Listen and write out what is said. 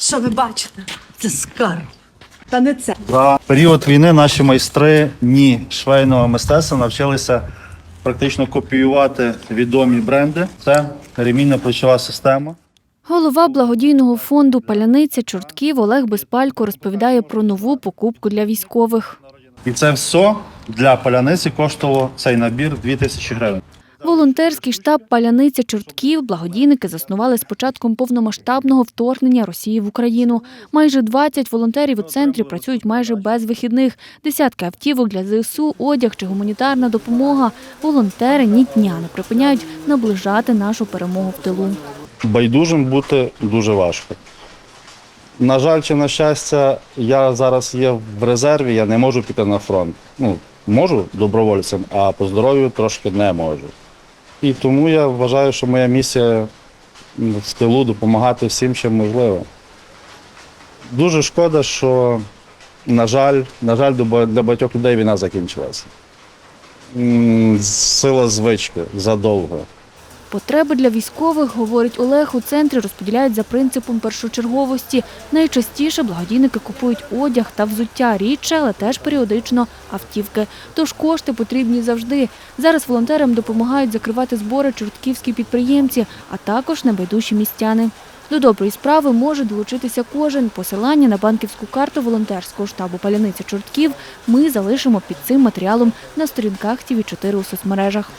Що ви бачите? Це скарб. Та не це. За період війни наші майстри ні швейного мистецтва навчилися практично копіювати відомі бренди. Це ремінна плечова система. Голова благодійного фонду Паляниця Чортків Олег Безпалько розповідає про нову покупку для військових. І це все для паляниці коштувало цей набір 2000 гривень. Волонтерський штаб Паляниця Чортків благодійники заснували з початком повномасштабного вторгнення Росії в Україну. Майже 20 волонтерів у центрі працюють майже без вихідних. Десятки автівок для ЗСУ, одяг чи гуманітарна допомога. Волонтери ні дня не припиняють наближати нашу перемогу в тилу. Байдужим бути дуже важко. На жаль, чи на щастя, я зараз є в резерві, я не можу піти на фронт. Ну, можу добровольцем, а по здоров'ю трошки не можу. І тому я вважаю, що моя місія в тилу допомагати всім, чим можливо. Дуже шкода, що, на жаль, на жаль, для багатьох людей війна закінчилася. Сила звички задовго. Потреби для військових, говорить Олег, у центрі розподіляють за принципом першочерговості. Найчастіше благодійники купують одяг та взуття рідше, але теж періодично автівки. Тож кошти потрібні завжди. Зараз волонтерам допомагають закривати збори чортківські підприємці, а також небайдужі містяни. До доброї справи може долучитися кожен. Посилання на банківську карту волонтерського штабу Паляниця Чортків ми залишимо під цим матеріалом на сторінках ТВ4 у соцмережах.